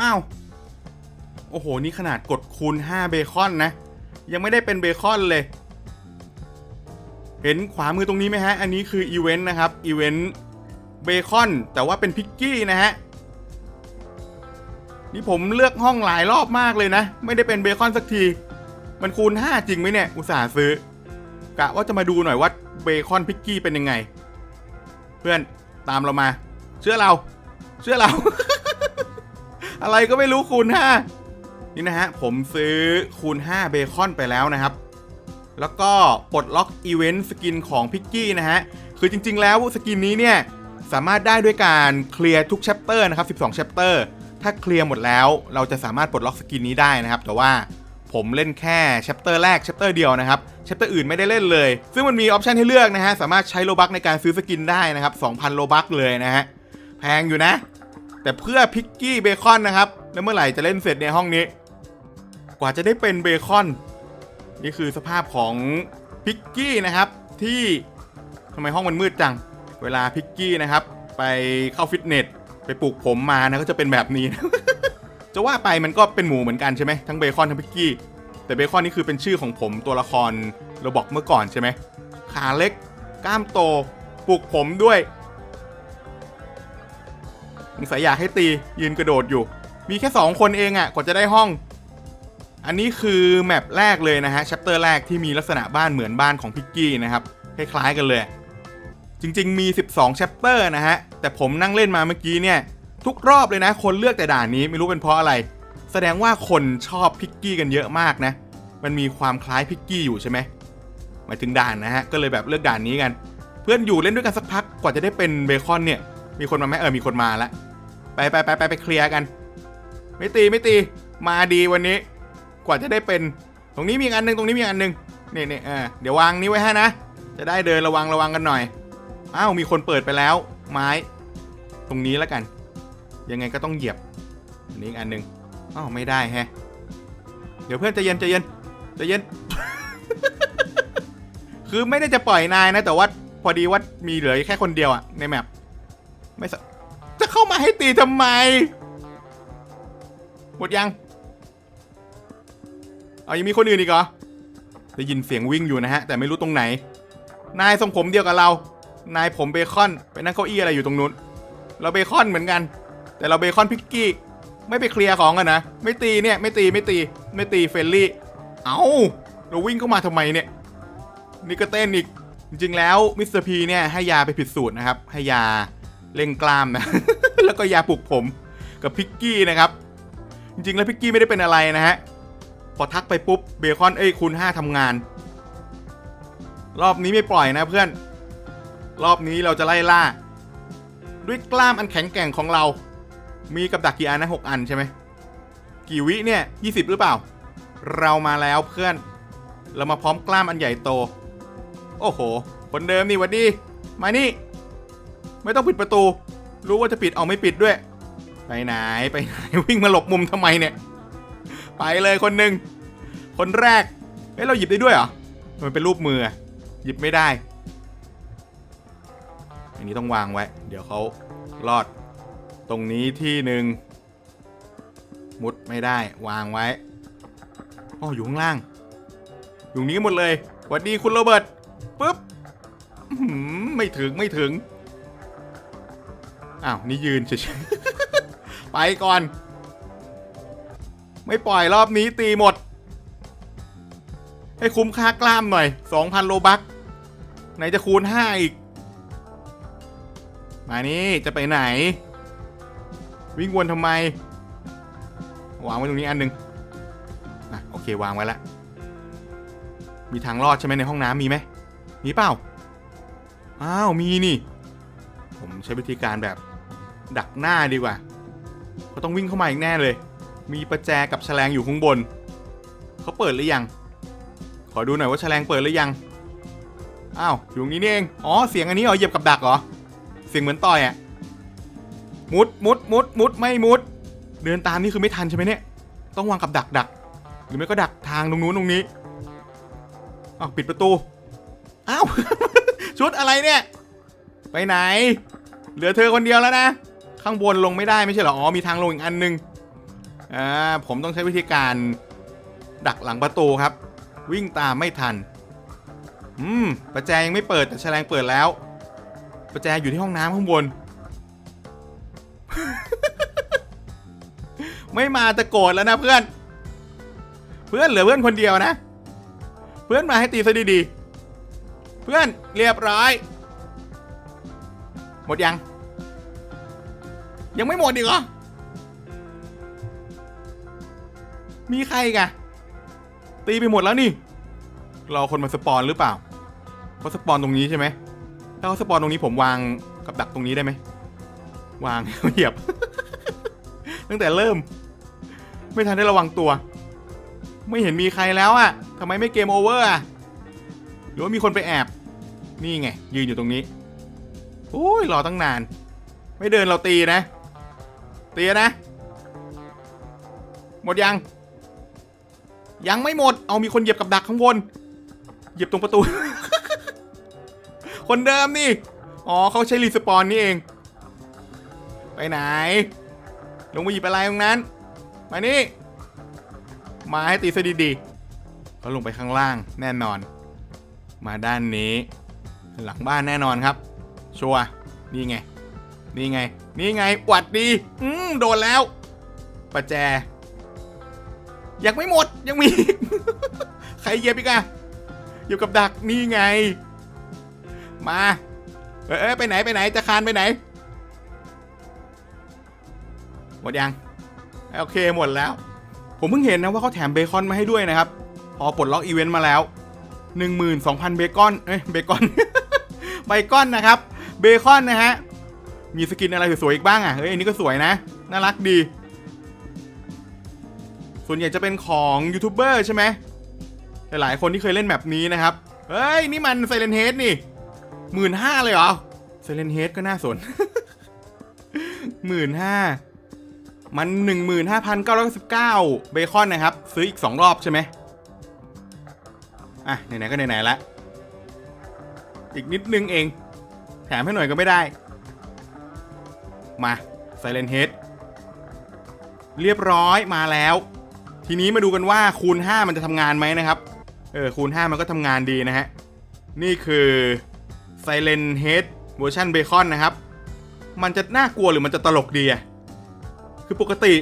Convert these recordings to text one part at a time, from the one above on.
อ้าว โอ้โห นี่ขนาดกดคูณ 5 เบคอนนะ ยังไม่ได้เป็นเบคอนเลย เห็นขวามือตรงนี้ไหมฮะ อันนี้คืออีเวนต์นะครับ อีเวนต์เบคอน แต่ว่าเป็นพิกกี้นะฮะ นี่ผมเลือกห้องหลายรอบมากเลยนะ ไม่ได้เป็นเบคอนสักที มันคูณ 5 จริงไหมเนี่ย อุตส่าห์ซื้อ กะว่าจะมาดูหน่อยว่าเบคอนพิกกี้เป็นยังไง เพื่อนตามเรามา เชื่อเรา เชื่อเรา อะไรก็ไม่รู้คูณ5นี่นะฮะ ผมซื้อคูณ5เบคอนไปแล้วนะครับ แล้วก็ปลดล็อกอีเวนต์สกินของพิกกี้นะฮะ คือจริง ๆ แล้วสกินนี้เนี่ยสามารถได้ด้วยการเคลียร์ทุกแชปเตอร์นะครับ 12แชปเตอร์ถ้าเคลียร์หมดแล้ว เราจะสามารถปลดล็อกสกินนี้ได้นะครับ แต่ว่าผมเล่นแค่แชปเตอร์แรกแชปเตอร์เดียวนะครับแชปเตอร์อื่นไม่ได้เล่นเลย ซึ่งมันมีออปชันให้เลือกนะฮะ สามารถใช้โลบักในการซื้อสกินได้นะครับ 2,000 โลบักเลยนะฮะ แพงอยู่นะ แต่เพื่อพิกกี้เบคอนนะครับ แล้วเมื่อไหร่จะเล่นเสร็จในห้องนี้ กว่าจะได้เป็นเบคอน นี่คือสภาพของพิกกี้นะครับ ที่ทำไมห้องมันมืดจัง เวลาพิกกี้นะครับ ไปเข้าฟิตเนสไปปลูกผมมานะก็จะเป็นแบบนี้จะว่าไปมันก็เป็นหมูเหมือนกันใช่ไหมทั้งเบคอนทั้งพิกกี้ แต่เบคอนนี่คือเป็นชื่อของผมตัวละครเราบอกเมื่อก่อนใช่ไหมขาเล็ก กล้ามโตปลูกผมด้วย สงสัยอยากให้ตียืนกระโดดอยู่ มีแค่ 2 คนเองอะ่ะกว่าจะได้ห้อง อันนี้คือแมปแรกเลยนะฮะชัปเตอร์แรกที่มีลักษณะบ้านเหมือนบ้านของพิกกี้นะครับคล้ายๆกันเลย จริงๆมี 12ชัปเตอร์นะฮะแต่ผมนั่งเล่นมาเมื่อกี้เนี่ย ทุกรอบเลยนะ คนเลือกแต่ด่านนี้ไม่รู้เป็นเพราะอะไร แสดงว่าคนชอบพิกกี้กันเยอะมากนะ มันมีความคล้ายพิกกี้อยู่ใช่ไหมหมายถึงด่านนะฮะก็เลยแบบเลือกด่านนี้กัน เพื่อนอยู่เล่นด้วยกันสักพักกว่าจะได้เป็นเบคอนเนี่ย มีคนมาไหมเออมีคนมาแล้วไปไปไปไปไปเคลียร์กัน ไม่ตีไม่ตีมาดีวันนี้ กว่าจะได้เป็น ตรงนี้มีอันหนึงตรงนี้มีอันหนึงนี่นี่เออเดี๋ยววางนี้ไว้ให้นะ จะได้เดินระวังระวังกันหน่อยอ้าวมีคนเปิดไปแล้ว ไม้ ตรงนี้แล้วกัน ยังไงก็ต้องเหยียบอันนี้อีกอันหนึงอ้าวไม่ได้แฮะเดี๋ยวเพื่อนใจะเย็นใจะเย็นใจะเย็น คือไม่ได้จะปล่อยนายนะ แต่ว่าพอดีว่ามีเหลือแค่คนเดียวอะในแมป ไม่สจะเข้ามาให้ตีทำไม หมดยัง เอายังมีคนอื่นอีกเหรอ ได้ยินเสียงวิ่งอยู่นะฮะ แต่ไม่รู้ตรงไหน นายทรงผมเดียวกับเรา นายผมเบคอน ไปนั่งเก้าอี้อะไรอยู่ตรงนู้น เราเบคอนเหมือนกัน แต่เราเบคอนพิกกี้ ไม่ไปเคลียร์ของกันนะ ไม่ตีเนี่ย ไม่ตี ไม่ตี ไม่ตีเฟรนลี่ เอา้า เราวิ่งเข้ามาทำไมเนี่ย นี่ก็เต้นอีก จริงๆแล้วมิสเตอร์พีเนี่ยให้ยาไปผิดสูตรนะครับ ให้ยา เร่งกล้ามนะ แล้วก็ยาปลุกผมกับพิกกี้นะครับ จริงๆแล้วพิกกี้ไม่ได้เป็นอะไรนะฮะ พอทักไปปุ๊บเบคอนเอ้ยคูณ5ทำงาน รอบนี้ไม่ปล่อยนะเพื่อน รอบนี้เราจะไล่ล่า ด้วยกล้ามอันแข็งแกร่งของเรา มีกับดักกี่อันนะหกอันใช่ไหมกี่วิเนี่ย20หรือเปล่า เรามาแล้วเพื่อน เรามาพร้อมกล้ามอันใหญ่โต โอ้โห คนเดิมนี่หวัดดี มานี่ ไม่ต้องปิดประตู รู้ว่าจะปิดเอาไม่ปิดด้วย ไปไหนไปไหนวิ่งมาหลบมุมทำไมเนี่ย ไปเลยคนหนึ่งคนแรกเฮ้ยเราหยิบได้ด้วยเหรอมันเป็นรูปมือหยิบไม่ได้ อันนี้ต้องวางไว้ เดี๋ยวเขารอด ตรงนี้ที่หนึ่งมุดไม่ได้วางไว้อ๋ออยู่ข้างล่าง อยู่นี้หมดเลยสวัสดีคุณโรเบิร์ตปุ๊บไม่ถึงไม่ถึง อ้าว นี่ยืนเฉยๆ ไปก่อน ไม่ปล่อยรอบนี้ตีหมด ให้คุ้มค่ากล้ามหน่อย 2,000 โลบักไหนจะคูณ 5 อีก มานี่จะไปไหน วิ่งวนทำไม วางไว้ตรงนี้อันหนึ่งอะโอเค วางไว้แล้วมีทางรอดใช่ไหมในห้องน้ำมีไหม มีเปล่า อ้าว มีนี่ ผมใช้วิธีการแบบ ดักหน้าดีกว่าเขาต้องวิ่งเข้ามาอีกแน่เลย มีประแจกับแฉลงอยู่ข้างบน เขาเปิดหรือยัง ขอดูหน่อยว่าแฉลงเปิดหรือยัง อ้าวอยู่ตรงนี้นี่เอง อ๋อ เสียงอันนี้เหรอเหยียบกับดักเหรอ เสียงเหมือนต่อยอะมุดมุดมุดมุดไม่มุด เดินตามนี่คือไม่ทันใช่ไหมเนี่ย ต้องวางกับดักดัก หรือไม่ก็ดักทางตรงนู้นตรงนี้อ้าวปิดประตู อ้าว ชุดอะไรเนี่ย ไปไหน เหลือเธอคนเดียวแล้วนะ ข้างบนลงไม่ได้ไม่ใช่เหรอ อ๋อ มีทางลงอีกอันหนึง อ่า ผมต้องใช้วิธีการดักหลังประตูครับ วิ่งตามไม่ทัน อืม ประแจยังไม่เปิดแต่แฉลงเปิดแล้ว ประแจอยู่ที่ห้องน้ำข้างบน ไม่มาจะโกรธแล้วนะเพื่อน เพื่อนเหลือเพื่อนคนเดียวนะ เพื่อนมาให้ตีซะดีๆ เพื่อนเรียบร้อย หมดยัง ยังไม่หมดอีกเหรอ มีใครกอะตีไปหมดแล้วนี่รอคนมาสปอนหรือเปล่าเขาสปอนตรงนี้ใช่ไหม ถ้าเขาสปอนตรงนี้ผมวางกับดักตรงนี้ได้ไหม วางเหยียบ ตั้งแต่เริ่ม ไม่ทันได้ระวังตัว ไม่เห็นมีใครแล้วอะทำไมไม่เกมโอเวอร์อะ หรือว่ามีคนไปแอบ นี่ไง ยืนอยู่ตรงนี้ โอ้ยรอตั้งนาน ไม่เดินเราตีนะ ตียนะ หมดยัง ยังไม่หมด เอามีคนเหยียบกับดักข้างบน เหยียบตรงประตู คนเดิมนี่ อ๋อเขาใช้รีสปอนนี่เอง ไปไหน ลงมาหยิบอะไรตรงนั้น มานี่ มาให้ตีซะดีๆเขาลงไปข้างล่างแน่นอน มาด้านนี้ หลังบ้านแน่นอนครับ ชัวร์นี่ไง นี่ไง นี่ไงหวัดดี อืมโดนแล้ว ประแจ ยังไม่หมด ยังมี ใครเยียบอีกอะอยู่กับดัก นี่ไง มา เอ้ยไปไหนไปไหน จะคานไปไหน หมดยัง โอเคหมดแล้ว ผมเพิ่งเห็นนะว่าเขาแถมเบคอนมาให้ด้วยนะครับ พอปลดล็อกอีเวนต์มาแล้ว 12,000 เบคอน เอ้ย เบคอน ไบคอนนะครับ เบคอนนะฮะ มีสกินอะไรสวยๆอีกบ้างอะ เฮ้ยอันนี้ก็สวยนะ น่ารักดี ส่วนใหญ่จะเป็นของยูทูบเบอร์ใช่ไหม หลายๆคนที่เคยเล่นแบบนี้นะครับ เฮ้ย นี่มันไซเลนเฮดนี่หมื่นห้าเลยเหรอไซเลนเฮดก็น่าสนหมื่นห้ามันหนึ่งหมื่นห้าพันเก้าร้อยสิบเก้าเบคอนนะครับ ซื้ออีกสองรอบใช่ไหมอะ ไหน ๆ ก็ไหน ๆ ละ อีกนิดนึงเอง แถมให้หน่อยก็ไม่ได้ มาไซเลนเฮดเรียบร้อยมาแล้ว ทีนี้มาดูกันว่าคูณ 5 มันจะทำงานไหมนะครับ เออคูณ 5 มันก็ทำงานดีนะฮะ นี่คือ Silent Head เวอร์ชันเบคอนนะครับ มันจะน่ากลัวหรือมันจะตลกดีอะคือปกติ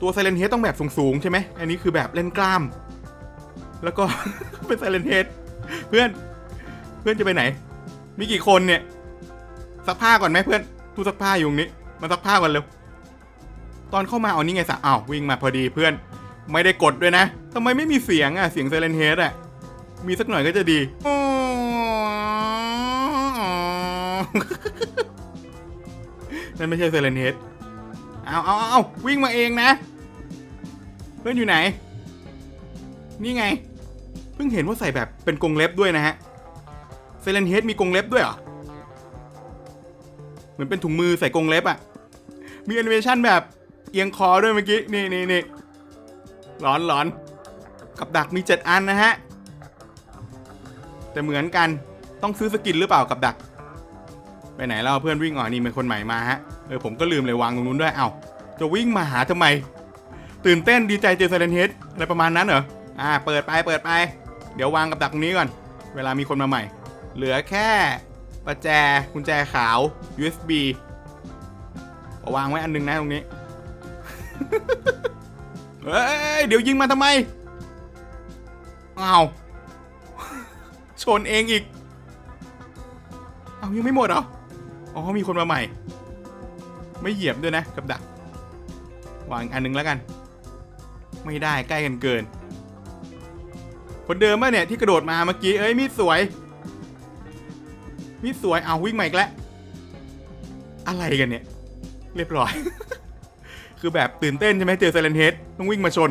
ตัว Silent Head ต้องแบบสูงๆใช่ไหม อันนี้คือแบบเล่นกล้าม แล้วก็ เป็น Silent Head เพื่อนเพื่อนจะไปไหน มีกี่คนเนี่ยซักผ้าก่อนไหมเพื่อนตู้ซักผ้าอยู่ตรงนี้ มาซักผ้าก่อนเร็ว ตอนเข้ามาเอานี่ไงสะอ้าววิ่งมาพอดีเพื่อน ไม่ได้กดด้วยนะทำไมไม่มีเสียงอะเสียงไซเลนเฮดอะ มีสักหน่อยก็จะดี นั่นไม่ใช่ไซเลนเฮดเอาเอาเอาวิ่งมาเองนะ เพื่อนอยู่ไหน นี่ไง เพิ่งเห็นว่าใส่แบบเป็นกรงเล็บด้วยนะฮะไซเลนเฮดมีกรงเล็บด้วยเหรอ เหมือนเป็นถุงมือใส่กรงเล็บอะ มีแอนิเมชันแบบเอียงคอด้วยเมื่อกี้ นี่นี่นี่หลอนหลอนกับดักมี 7 อันนะฮะ แต่เหมือนกันต้องซื้อสกินหรือเปล่ากับดัก ไปไหนแล้วเพื่อนวิ่งอ๋อนี่เป็นคนใหม่มาฮะ เออผมก็ลืมเลยวางตรงนู้นด้วย เอ้าจะวิ่งมาหาทำไม ตื่นเต้นดีใจเจอไซเลนเฮดอะไรประมาณนั้นเหรอ อ่า เปิดไปเปิดไป เดี๋ยววางกับดักตรงนี้ก่อน เวลามีคนมาใหม่ เหลือแค่ ประแจกุญแจขาว USB าวางไว้อันนึงนะตรงนี้ เฮ้ย เดี๋ยวยิงมาทำไมอ้าวชนเองอีก เอายังไม่หมดเหรอ อ๋อ มีคนมาใหม่ ไม่เหยียบด้วยนะ กับดัก วางอันนึงแล้วกัน ไม่ได้ใกล้กันเกิน คนเดิมป่ะเนี่ยที่กระโดดมาเมื่อกี้ เอ้ยมีดสวย มีดสวยเอาวิ่งใหม่อีกแล้ว อะไรกันเนี่ย เรียบร้อย คือแบบตื่นเต้นใช่ไหมเจอไซเลนเฮดต้องวิ่งมาชน